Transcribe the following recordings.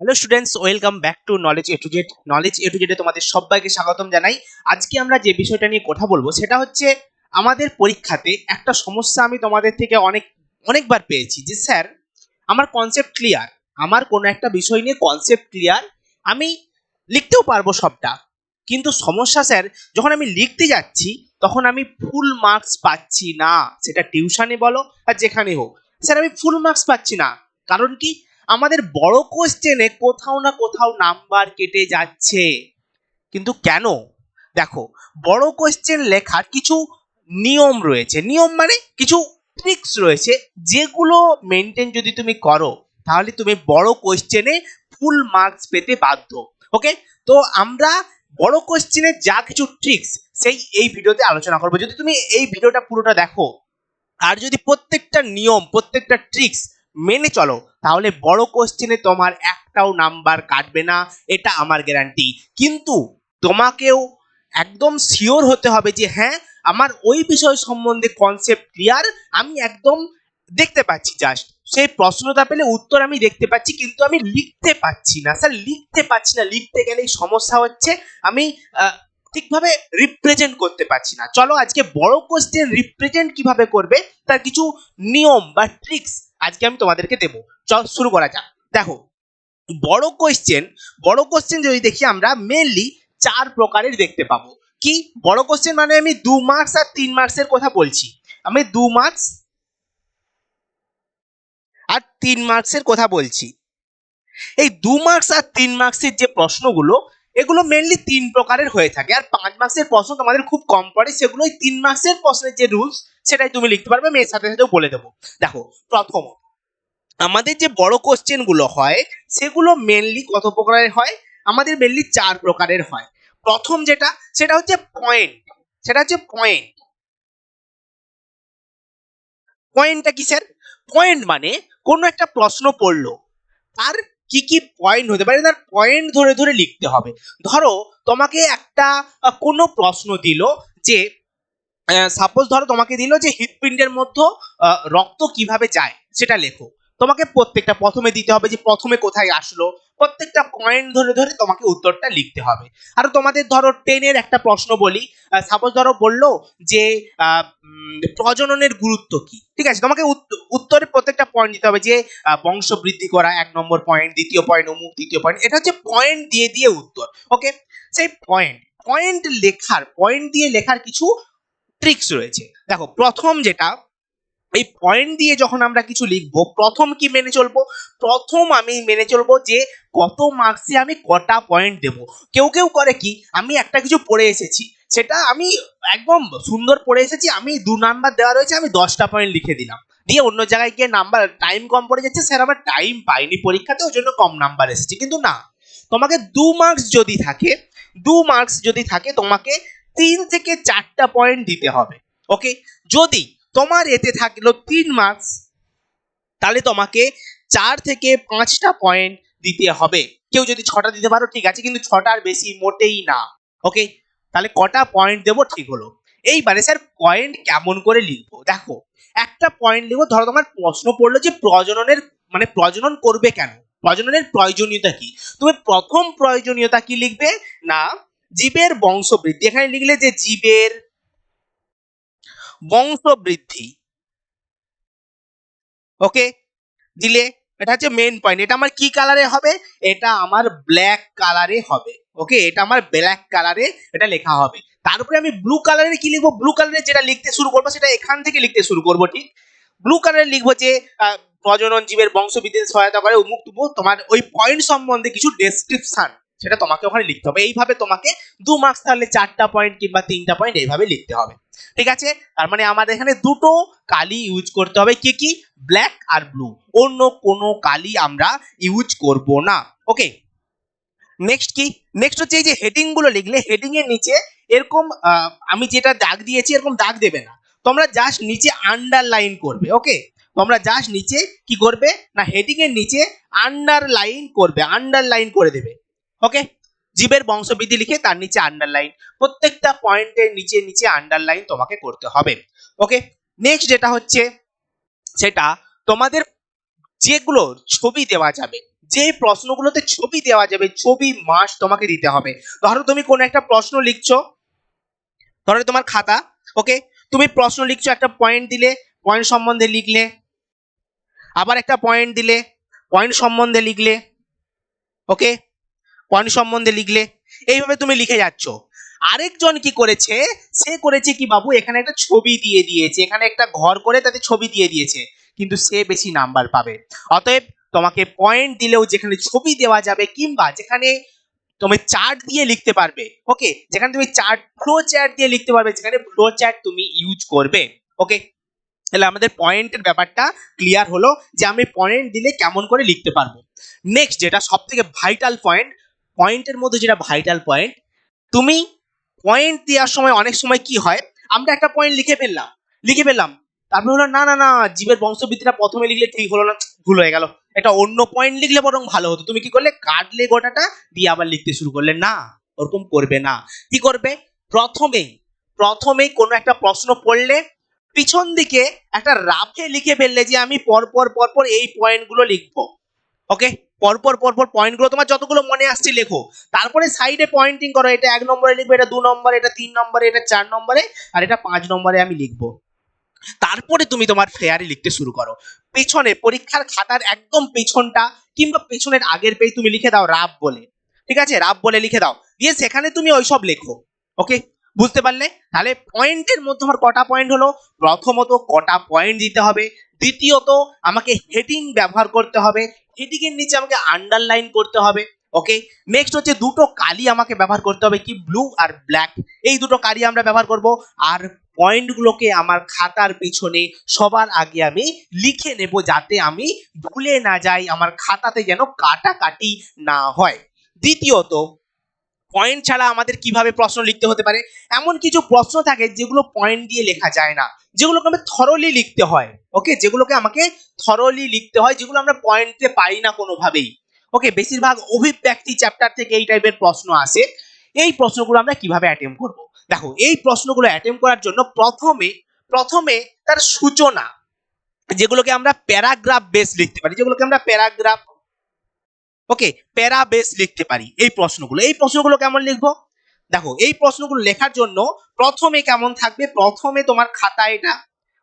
Hello students welcome back to knowledge A to Z knowledge A to জেডে তোমাদের সবাইকে স্বাগতম জানাই। আজকে আমরা যে বিষয়টা নিয়ে কথা বলব, সেটা হচ্ছে আমাদের পরীক্ষাতে একটা সমস্যা আমি তোমাদের থেকে অনেক, অনেকবার পেয়েছি যে স্যার, আমার কনসেপ্ট ক্লিয়ার আমার কোনো একটা বিষয় নিয়ে কনসেপ্ট ক্লিয়ার আমি লিখতেও পারব সবটা। কিন্তু সমস্যা স্যার, যখন আমি লিখতে যাচ্ছি, তখন আমি ফুল মার্কস পাচ্ছি না। সেটা টিউশনে বলো আর যেখানে হোক। স্যার, আমি ফুল মার্কস পাচ্ছি না। কারণ কি? আমাদের বড় কোশ্চেনে কোথাও না কোথাও নাম্বার কেটে যাচ্ছে। কিন্তু কেন? দেখো, বড় কোশ্চেন লেখার কিছু নিয়ম রয়েছে। নিয়ম মানে কিছু ট্রিক্স রয়েছে, যেগুলো মেনটেন যদি তুমি করো, তাহলে তুমি বড় কোশ্চেনে ফুল মার্কস পেতে বাধ্য। ওকে তো আমরা বড় কোশ্চেনের যা কিছু ট্রিক্স সেই এই ভিডিওতে আলোচনা করব। যদি তুমি এই ভিডিওটা পুরোটা দেখো, আর যদি প্রত্যেকটা নিয়ম, প্রত্যেকটা ট্রিক্স মেনে চলো। তাহলে বড় কোশ্চেনে তোমার একটাও নাম্বার কাটবে না, এটা আমার গ্যারান্টি কিন্তু তোমাকেও একদম শিওর হতে হবে যে হ্যাঁ আমার ওই বিষয় সম্বন্ধে কনসেপ্ট ক্লিয়ার আমি একদম দেখতে পাচ্ছি জাস্ট সেই প্রশ্নটা পেলে উত্তর আমি দেখতে পাচ্ছি, কিন্তু আমি লিখতে পাচ্ছি না। স্যার, লিখতে পাচ্ছি না। লিখতে গেলেই সমস্যা হচ্ছে। আমি ঠিকভাবে রিপ্রেজেন্ট করতে পারছি না। চলো, আজকে বড় কোশ্চেন রিপ্রেজেন্ট কীভাবে করবে? তার কিছু নিয়ম বা ট্রিক্স আজকে আমি তোমাদেরকে দেবো। চল, শুরু করা যাক। দেখো, বড় কোশ্চেন বড় কোশ্চেন যদি দেখি আমরা মেনলি চার প্রকারের দেখতে পাবো। কি? বড় কোশ্চেন মানে আমি দু মার্কস আর তিন মার্কসের কথা বলছি। আমি দু মার্কস আর তিন মার্কসের কথা বলছি। এই দু মার্কস আর তিন মার্কসের যে প্রশ্নগুলো এগুলো মেনলি তিন প্রকারের হয়ে থাকে। আর পাঁচ মার্কসের প্রশ্ন তোমাদের খুব কম পড়ে, সেগুলো ওই তিন মার্কসের প্রশ্নের যে রুলস সেটাই তুমি লিখতে পারবে, মেয়ের সাথে সাথেও বলে দেবো। দেখো, প্রথম, আমাদের যে বড় কোশ্চেনগুলো হয়, সেগুলো মেনলি কত প্রকারের হয়? আমাদের মেনলি চার প্রকারের হয়। প্রথম যেটা, সেটা হচ্ছে পয়েন্ট সেটা হচ্ছে পয়েন্ট পয়েন্টটা কি স্যার পয়েন্ট মানে কোনো একটা প্রশ্ন পড়ল, তার কি কি পয়েন্ট হতে পারে তার পয়েন্ট ধরে ধরে লিখতে হবে। ধরো, তোমাকে একটা কোনো প্রশ্ন দিল যে সাপোজ ধরো তোমাকে দিল যে হৃদপিণ্ডের মধ্যে রক্ত কীভাবে যায়, সেটা লেখো। তোমাকে প্রত্যেকটা প্রথমে দিতে হবে যে, প্রথমে কোথায় আসলো প্রত্যেকটা পয়েন্ট ধরে ধরে তোমাকে উত্তরটা লিখতে হবে। আর তোমাদের ধরো টেনের একটা প্রশ্ন বলি। সাপোজ ধরো বলল যে প্রজননের গুরুত্ব কি? ঠিক আছে তোমাকে উত্ত- উত্তরে প্রত্যেকটা পয়েন্ট দিতে হবে যে আহ, বংশ বৃদ্ধি করা এক নম্বর পয়েন্ট দ্বিতীয় পয়েন্ট অমুক তৃতীয় পয়েন্ট এটা হচ্ছে পয়েন্ট দিয়ে দিয়ে উত্তর। ওকে সেই পয়েন্ট পয়েন্ট লেখার পয়েন্ট দিয়ে লেখার কিছু ট্রিক্স রয়েছে। দেখো প্রথম যেটা এই পয়েন্ট দিয়ে যখন আমরা কিছু লিখব, প্রথম কি মেনে চলবো? প্রথম আমি মেনে চলবো যে কত মার্কসে আমি কটা পয়েন্ট দেব। কেউ কেউ করে কি, আমি একটা কিছু পড়ে এসেছি, সেটা আমি একদম সুন্দর পড়ে এসেছি, আমি দু নাম্বার দেওয়া রয়েছে, আমি দশটা পয়েন্ট লিখে দিলাম। দিয়ে অন্য জায়গায় গিয়ে নাম্বার টাইম কম পড়ে যাচ্ছে স্যার আমার টাইম পাইনি পরীক্ষাতে, ওই জন্য কম নাম্বার এসেছে। কিন্তু না, তোমাকে দু মার্কস যদি থাকে, দু মার্কস যদি থাকে, তোমাকে তিন থেকে চারটা পয়েন্ট দিতে হবে ওকে যদি তোমার এতে থাকল তিন মার্কস তাহলে তোমাকে চার থেকে পাঁচটা পয়েন্ট দিতে হবে। কেউ যদি ছটা দিতে পারো, ঠিক আছে, কিন্তু ছটার বেশি মোটেই না ওকে তাহলে কটা পয়েন্ট দেবো? ঠিক হলো। এইবারে স্যার পয়েন্ট কেমন করে লিখব? দেখো, একটা পয়েন্ট লিখব, ধরো তোমার প্রশ্ন পড়ল যে প্রজননের মানে প্রজনন করবে কেন? প্রজননের প্রয়োজনীয়তা কি? তুমি প্রথম প্রয়োজনীয়তা কি লিখবে? না, জীবের বংশবৃদ্ধি। এখানে লিখলে যে জীবের বংশবৃদ্ধি। ওকে দিলে এটা হচ্ছে মেন পয়েন্ট এটা আমার কি কালারে হবে? এটা আমার ব্ল্যাক কালারে হবে। ওকে এটা আমার ব্ল্যাক কালারে এটা লেখা হবে। তারপরে আমি ব্লু কালারে কি লিখব? ব্লু কালারে যেটা লিখতে শুরু করব, সেটা এখান থেকে লিখতে শুরু করব, ঠিক? ব্লু কালারে লিখব যে প্রজনন জীবের বংশবৃদ্ধিতে সহায়তা করে উমুক তুমুক, তোমার ওই পয়েন্ট সম্বন্ধে কিছু ডেসক্রিপশন সেটা তোমাকে ওখানে লিখতে হবে। এইভাবে তোমাকে দু মার্কস তাহলে চারটা পয়েন্ট কিংবা তিনটা পয়েন্ট এইভাবে লিখতে হবে। ঠিক আছে? তার মানে আমাদের এখানে দুটো কালি ইউজ করতে হবে। কি কি? ব্ল্যাক আর ব্লু অন্য কোনো কালি আমরা ইউজ করব না। ওকে নেক্সট কি? নেক্সট হচ্ছে এই যে হেডিংগুলো লিখলে হেডিং এর নিচে এরকম আমি যেটা দাগ দিয়েছি এরকম দাগ দেবে না। তোমরা জাস্ট নিচে আন্ডারলাইন করবে ওকে তোমরা জাস্ট নিচে কি করবে? না হেডিং এর নিচে আন্ডারলাইন করবে আন্ডারলাইন করে দেবে ওকে জীবের বংশবৃদ্ধি লিখে তার নিচে আন্ডারলাইন প্রত্যেকটা পয়েন্টের নিচে নিচে আন্ডারলাইন তোমাকে করতে হবে। ওকে নেক্সট যেটা হচ্ছে, সেটা তোমাদের যেগুলো ছবি দেওয়া যাবে, যে প্রশ্নগুলোতে ছবি দেওয়া যাবে, ছবি মাস তোমাকে দিতে হবে। ধরো তুমি কোনো একটা প্রশ্ন লিখছো, ধরো তোমার খাতা ওকে তুমি প্রশ্ন লিখছো, একটা পয়েন্ট দিলে পয়েন্ট সম্বন্ধে লিখলে, আবার একটা পয়েন্ট দিলে পয়েন্ট সম্বন্ধে লিখলে ওকে পয়েন্ট সম্বন্ধে লিখলে? এইভাবে তুমি লিখে যাচ্ছ। আরেকজন কি করেছে? সে করেছে কি, বাবু, এখানে একটা ছবি দিয়ে দিয়েছে। এখানে একটা ঘর করে তাতে ছবি দিয়ে দিয়েছে। কিন্তু সে বেশি নাম্বার পাবে। অতএব তোমাকে পয়েন্ট দিলেও যেখানে ছবি দেওয়া যাবে কিংবা যেখানে তুমি চার্ট দিয়ে লিখতে পারবে ওকে যেখানে তুমি চার্ট ফ্লো চার্ট দিয়ে লিখতে পারবে, যেখানে ফ্লো চার্ট তুমি ইউজ করবে ওকে তাহলে আমাদের পয়েন্টের ব্যাপারটা ক্লিয়ার হলো যে আমি পয়েন্ট দিলে কেমন করে লিখতে পারব। নেক্সট যেটা সব থেকে ভাইটাল পয়েন্ট পয়েন্টের মধ্যে যেটা ভাইটাল পয়েন্ট তুমি পয়েন্ট দেওয়ার সময় অনেক সময় কি হয়? আমরা একটা পয়েন্ট লিখে ফেললাম লিখে ফেললাম। তারপরে হলো না না না, জীবের বংশবৃদ্ধিটা প্রথমে লিখলে ঠিক হলো না, ভুল হয়ে গেল। এটা অন্য পয়েন্ট লিখলে বরং ভালো হতো। তুমি কি করলে? কাটলে গোটাটা, দিয়ে আবার লিখতে শুরু করলে। না, ওরকম করবে না। কি করবে? প্রথমেই প্রথমেই কোনো একটা প্রশ্ন পড়লে, পিছন দিকে একটা রাফে লিখে ফেললে যে আমি পরপর পরপর এই পয়েন্টগুলো লিখব। ওকে পরপর পরপর পয়েন্টগুলো তোমার যতগুলো মনে আসছে লেখো। তারপরে সাইডে পয়েন্টিং করো, এটা এক নম্বরে লিখবে, এটা দু নম্বরে, এটা তিন নম্বরে, এটা চার নম্বরে, আর এটা পাঁচ নম্বরে আমি লিখব। তারপরে তুমি তোমার ফেয়ারি লিখতে শুরু করো। পেছনে, পরীক্ষার খাতার একদম পেছনটা কিংবা পেছনের আগের পেজ তুমি লিখে দাও রাব বলে। ঠিক আছে? রাব বলে লিখে দাও। দিয়ে সেখানে তুমি ওইসব লেখো। ওকে বুঝতে পারলে? তাহলে পয়েন্টের মধ্যে আমার কটা পয়েন্ট হলো? প্রথমত কটা পয়েন্ট দিতে হবে। দ্বিতীয়ত, আমাকে হেডিং ব্যবহার করতে হবে। হেডিং এর নিচে আমাকে আন্ডারলাইন করতে হবে ওকে নেক্সট হচ্ছে দুটো কালি আমাকে ব্যবহার করতে হবে, কি ব্লু আর ব্ল্যাক এই দুটো কালি আমরা ব্যবহার করব, আর পয়েন্টগুলোকে আমার খাতার পিছনে সবার আগে আমি লিখে নেব, যাতে আমি ভুলে না যাই, আমার খাতাতে যেন কাটাকাটি না হয়। দ্বিতীয়ত পয়েন্ট ছাড়া আমাদের কীভাবে প্রশ্ন লিখতে হতে পারে? এমন কিছু প্রশ্ন থাকে যেগুলো পয়েন্ট দিয়ে লেখা যায় না, যেগুলোকে আমি থরলি লিখতে হয় ওকে যেগুলোকে আমাকে থরলি লিখতে হয়, যেগুলো আমরা পয়েন্টে পারি না কোনোভাবেই ওকে বেশিরভাগ অভিব্যক্তি চ্যাপ্টার থেকে এই টাইপের প্রশ্ন আসে। এই প্রশ্নগুলো আমরা কীভাবে অ্যাটেম্প করব? দেখো, এই প্রশ্নগুলো অ্যাটেম্প করার জন্য প্রথমে প্রথমে তার সূচনা, যেগুলোকে আমরা প্যারাগ্রাফ বেস লিখতে পারি, যেগুলোকে আমরা প্যারাগ্রাফ ওকে প্যারা বেস লিখতে পারি। এই প্রশ্নগুলো এই প্রশ্নগুলো কেমন লিখব? দেখো, এই প্রশ্নগুলো লেখার জন্য প্রথমে কেমন থাকবে? প্রথমে তোমার খাতা এটা।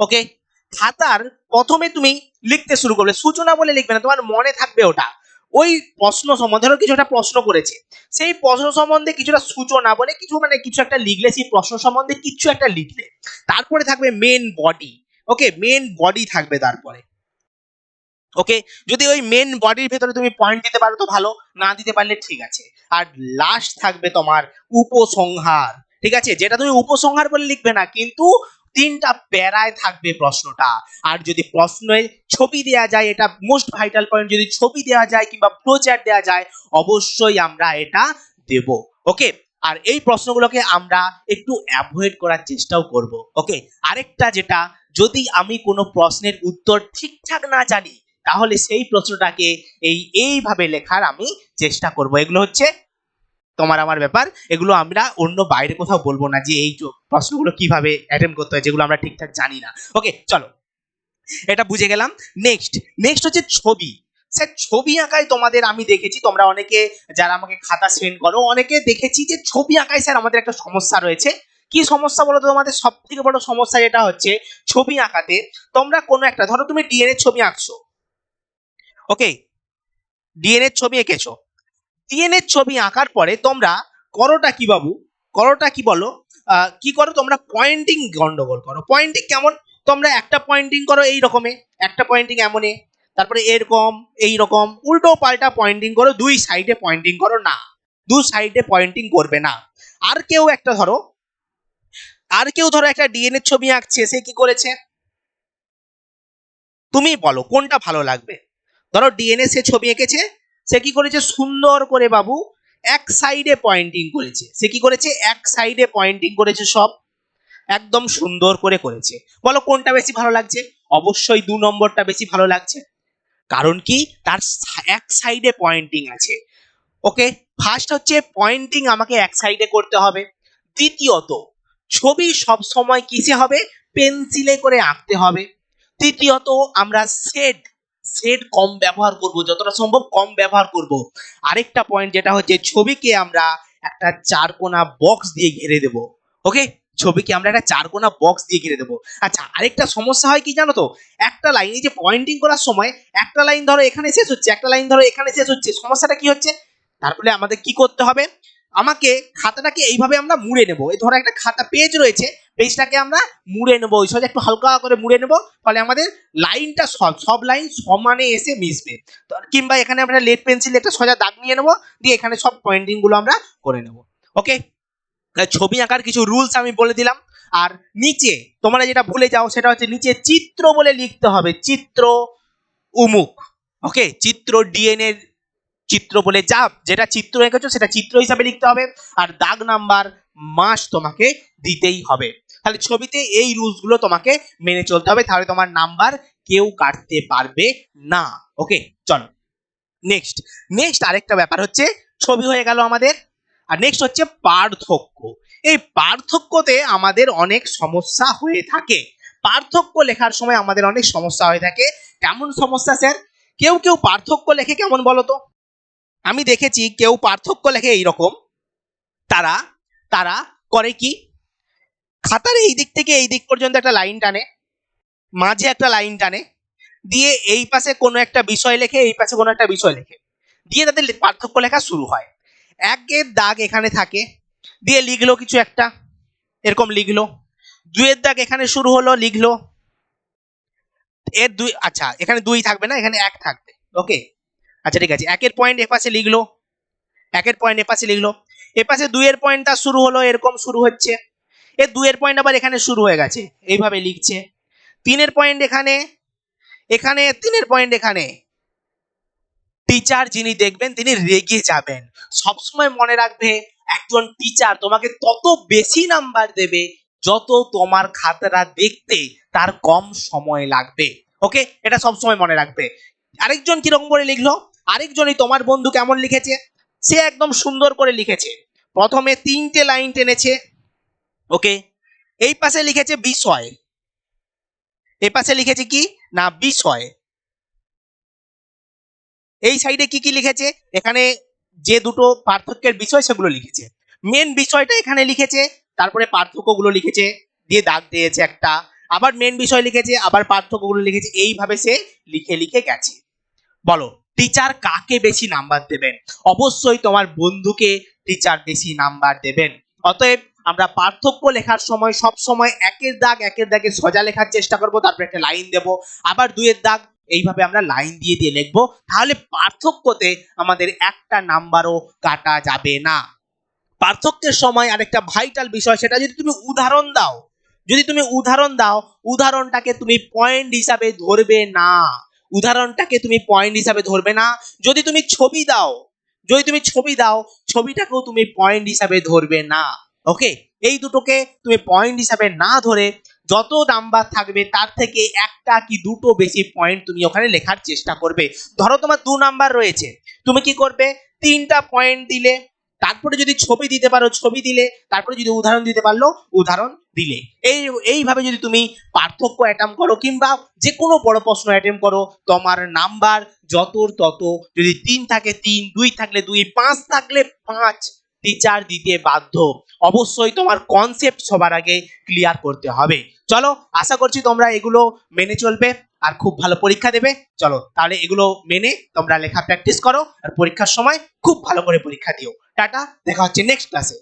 ওকে খাতার প্রথমে তুমি লিখতে শুরু করবে। সূচনা বলে লিখবে না, তোমার মনে থাকবে ওটা। ওই প্রশ্ন সম্বন্ধে ধরো কিছু একটা প্রশ্ন করেছে। সেই প্রশ্ন সম্বন্ধে কিছুটা সূচনা বলে কিছু মানে কিছু একটা লিখলে, সেই প্রশ্ন সম্বন্ধে কিছু একটা লিখলে, তারপরে থাকবে main body okay main body থাকবে তারপরে। ওকে যদি ওই মেন বডির ভেতরে তুমি পয়েন্ট দিতে পারো তো ভালো, না দিতে পারলে ঠিক আছে। আর লাস্ট থাকবে তোমার উপসংহার, ঠিক আছে? যেটা তুমি উপসংহার বলে লিখবে না, কিন্তু তিনটা প্যারায় থাকবে প্রশ্নটা। আর যদি প্রশ্নে ছবি দেওয়া যায়, এটা মোস্ট ভাইটাল পয়েন্ট যদি ছবি দেওয়া যায় কিংবা প্রচার দেওয়া যায়, অবশ্যই আমরা এটা দেব। ওকে আর এই প্রশ্নগুলোকে আমরা একটু অ্যাভয়েড করার চেষ্টাও করব। ওকে আরেকটা যেটা, যদি আমি কোনো প্রশ্নের উত্তর ঠিকঠাক না জানি তাহলে সেই প্রশ্নটাকে এই এইভাবে লেখার আমি চেষ্টা করব। এগুলো হচ্ছে তোমার আমার ব্যাপার। এগুলো আমরা অন্য বাইরে কোথাও বলব না যে এই প্রশ্নগুলো কীভাবে অ্যাটেম্প করতে হয় যেগুলো আমরা ঠিকঠাক জানি না। ওকে চলো। এটা বুঝে গেলাম। নেক্সট নেক্সট হচ্ছে ছবি। স্যার ছবি আঁকায় তোমাদের আমি দেখেছি, তোমরা অনেকে যারা আমাকে খাতা সেন্ড করো, অনেকে দেখেছি যে ছবি আঁকায় স্যার আমাদের একটা সমস্যা রয়েছে। কি সমস্যা বলো তো তোমাদের সব থেকে বড় সমস্যা যেটা হচ্ছে, ছবি আঁকাতে তোমরা কোনো একটা, ধরো তুমি ডিএনএ ছবি আঁকছো। ওকে ডিএনএ ছবি এঁকেছো। ডিএনএ ছবি আঁকার পরে তোমরা করোটা কি বাবু? করোটা কি বলো? কি করো? তোমরা পয়েন্টিং গন্ডগোল করো। পয়েন্টিং কেমন? তোমরা একটা পয়েন্টিং করো এই রকমে, একটা পয়েন্টিং এমনে, তারপরে এরকম, এই রকম, উল্টো পাল্টা পয়েন্টিং করো, দুই সাইডে পয়েন্টিং করো না। দু সাইডে পয়েন্টিং করবে না। আর কেউ একটা ধরো, আর কেউ ধরো একটা ডিএনএ ছবি আঁকছে, সে কি করেছে? তুমি বলো, কোনটা ভালো লাগবে? ধরো ডিএনএ সে ছবি এঁকেছে, সে কি করেছে? সুন্দর করে বাবু এক সাইডে পয়েন্টিং করেছে। সে কি করেছে? এক সাইডে পয়েন্টিং করেছে সব। একদম সুন্দর করে করেছে। বলো কোনটা বেশি ভালো লাগছে? অবশ্যই দু নম্বরটা বেশি ভালো লাগছে। কারণ কি? তার এক সাইডে পয়েন্টিং আছে। ওকে? ফার্স্ট হচ্ছে পয়েন্টিং আমাকে এক সাইডে করতে হবে। দ্বিতীয়ত, ছবি সব সময় কিসে হবে? পেন্সিলে করে আঁকতে হবে। তৃতীয়ত, আমরা শেড সেট কম ব্যবহার করব, যতটা সম্ভব কম ব্যবহার করব। আরেকটা পয়েন্ট যেটা হচ্ছে, ছবিকে আমরা একটা চারকোনা বক্স দিয়ে ঘিরে দেব ওকে ছবিকে আমরা একটা চারকোনা বক্স দিয়ে ঘিরে দেবো। আচ্ছা আরেকটা সমস্যা হয় কি জানো তো? একটা লাইন এই যে পয়েন্টিং করার সময় একটা লাইন ধরো এখানে শেষ হচ্ছে, একটা লাইন ধরো এখানে শেষ হচ্ছে, সমস্যাটা কি হচ্ছে? তারপরে আমাদের কি করতে হবে? আমাকে খাতাটাকে এইভাবে আমরা মুড়ে নেব। এই ধরো একটা খাতা পেজ রয়েছে পেজটাকে আমরা মুড়ে নেব। ওই সোজা একটু হালকা করে মুড়ে নেব ফলে আমাদের লাইনটা সব সব লাইন সমানে এসে মিশবে। কিংবা এখানে আমরা লেড পেন্সিল একটা সোজা দাগ নিয়ে নেব, দিয়ে এখানে সব পয়েন্টিংগুলো আমরা করে নেব। ওকে ছবি আঁকার কিছু রুলস আমি বলে দিলাম। আর নিচে তোমরা যেটা ভুলে যাও, সেটা হচ্ছে নিচে চিত্র বলে লিখতে হবে। চিত্র, উমুক। ওকে চিত্র ডিএনএ চিত্র বলে যা যেটা চিত্র এঁকেছো সেটা চিত্র হিসাবে লিখতে হবে। আর দাগ নাম্বার মাস তোমাকে দিতেই হবে। তাহলে ছবিতে এই রুলসগুলো তোমাকে মেনে চলতে হবে। তাহলে তোমার নাম্বার কেউ কাটতে পারবে না। ওকে চলো। নেক্সট নেক্সট আরেকটা ব্যাপার হচ্ছে, ছবি হয়ে গেল আমাদের। আর নেক্সট হচ্ছে পার্থক্য। এই পার্থক্যতে আমাদের অনেক সমস্যা হয়ে থাকে। পার্থক্য লেখার সময় আমাদের অনেক সমস্যা হয়ে থাকে। কেমন সমস্যা, স্যার? কেউ কেউ পার্থক্য লেখে কেমন বলো তো? আমি দেখেছি কেউ পার্থক্য লেখে এইরকম। তারা তারা করে কি? খাতার এই দিক থেকে এই দিক পর্যন্ত একটা লাইন টানে, মাঝে একটা লাইন টানে, দিয়ে এই পাশে কোনো একটা বিষয় লেখে, এই পাশে কোনো একটা বিষয় লেখে। দিয়ে তাদের পার্থক্য লেখা শুরু হয়। একের দাগ এখানে থাকে, দিয়ে লিখলো কিছু একটা, এরকম লিখলো। দুইয়ের দাগ এখানে শুরু হলো, লিখলো। এর দুই আচ্ছা এখানে দুই থাকবে না, এখানে এক থাকবে। ওকে আচ্ছা ঠিক আছে। একের পয়েন্ট এপাশে লিখলো। একের পয়েন্ট এপাশে লিখলো। এপাশে দুইয়ের পয়েন্টটা শুরু হলো, এরকম শুরু হচ্ছে। এর দুইয়ের পয়েন্ট আবার এখানে শুরু হয়ে গেছে, এইভাবে লিখছে। তিনের পয়েন্ট এখানে এখানে, তিনের পয়েন্ট এখানে। টিচার যিনি দেখবেন, তিনি রেগে যাবেন। সবসময় মনে রাখবে, একজন টিচার তোমাকে তত বেশি নাম্বার দেবে, যত তোমার খাতাটা দেখতে তার কম সময় লাগবে। ওকে এটা সবসময় মনে রাখবে। আরেকজন কীরকম করে লিখলো? আরেকজনই তোমার বন্ধু কেমন লিখেছে? সে একদম সুন্দর করে লিখেছে। প্রথমে তিনটে লাইন টেনেছে। ওকে? এই পাশে লিখেছে বিষয়। এই পাশে লিখেছে কি? না, বিষয়। এই সাইডে কি কি লিখেছে? এখানে যে দুটো পার্থক্যের বিষয় সেগুলো লিখেছে। মেন বিষয়টা এখানে লিখেছে, তারপরে পার্থক্যগুলো লিখেছে, দিয়ে দাগ দিয়েছে একটা। আবার মেন বিষয় লিখেছে, আবার পার্থক্যগুলো লিখেছে। এইভাবে সে লিখে লিখে গেছে। বলো। টিচার কাকে বেশি নাম্বার দেবেন? অবশ্যই তোমার বন্ধুকে টিচার বেশি নাম্বার দেবেন। অতএব আমরা পার্থক্য লেখার সময় সব সময় একের দাগ, একের দাগে সোজা লেখার চেষ্টা করব, তারপর একটা লাইন দেব। আবার দুইয়ের দাগ এইভাবে আমরা লাইন দিয়ে দিয়ে লিখব। তাহলে পার্থক্যতে আমাদের একটা নাম্বারও কাটা যাবে না। পার্থক্যের সময় আরেকটা ভাইটাল বিষয়, সেটা যদি তুমি উদাহরণ দাও, যদি তুমি উদাহরণ দাও, উদাহরণটাকে তুমি পয়েন্ট হিসাবে ধরবে না। উদাহরণটাকে তুমি পয়েন্ট হিসাবে ধরবে না। যদি তুমি ছবি দাও, যদি তুমি ছবি দাও, ছবিটাকেও তুমি পয়েন্ট হিসাবে ধরবে না। ওকে এই দুটোকে তুমি পয়েন্ট হিসাবে না ধরে যত নাম্বার থাকবে, তার থেকে একটা কি দুটো বেশি পয়েন্ট তুমি ওখানে লেখার চেষ্টা করবে। ধরো তোমার দু নাম্বার রয়েছে। তুমি কি করবে? তিনটা পয়েন্ট দিলে তারপরে যদি ছবি দিতে পারো, ছবি দিলে, তারপরে যদি উদাহরণ দিতে পারল, উদাহরণ দিলে। এই, এইভাবে যদি তুমি পার্থক্য অ্যাটেম্প করো কিংবা যে কোনো বড় প্রশ্ন অ্যাটেম্প করো, তোমার নাম্বার যতর তত, যদি তিন থাকে তিন, দুই থাকলে দুই, পাঁচ থাকলে পাঁচ টিচার দিতে বাধ্য। অবশ্যই তোমার কনসেপ্ট সবার আগে ক্লিয়ার করতে হবে। চলো, আশা করছি তোমরা এগুলো মেনে চলবে আর খুব ভালো পরীক্ষা দেবে। চলো, তাহলে এগুলো মেনে তোমরা লেখা প্র্যাকটিস করো আর পরীক্ষার সময় খুব ভালো করে পরীক্ষা দিও। টাটা দেখা হচ্ছে নেক্সট ক্লাসে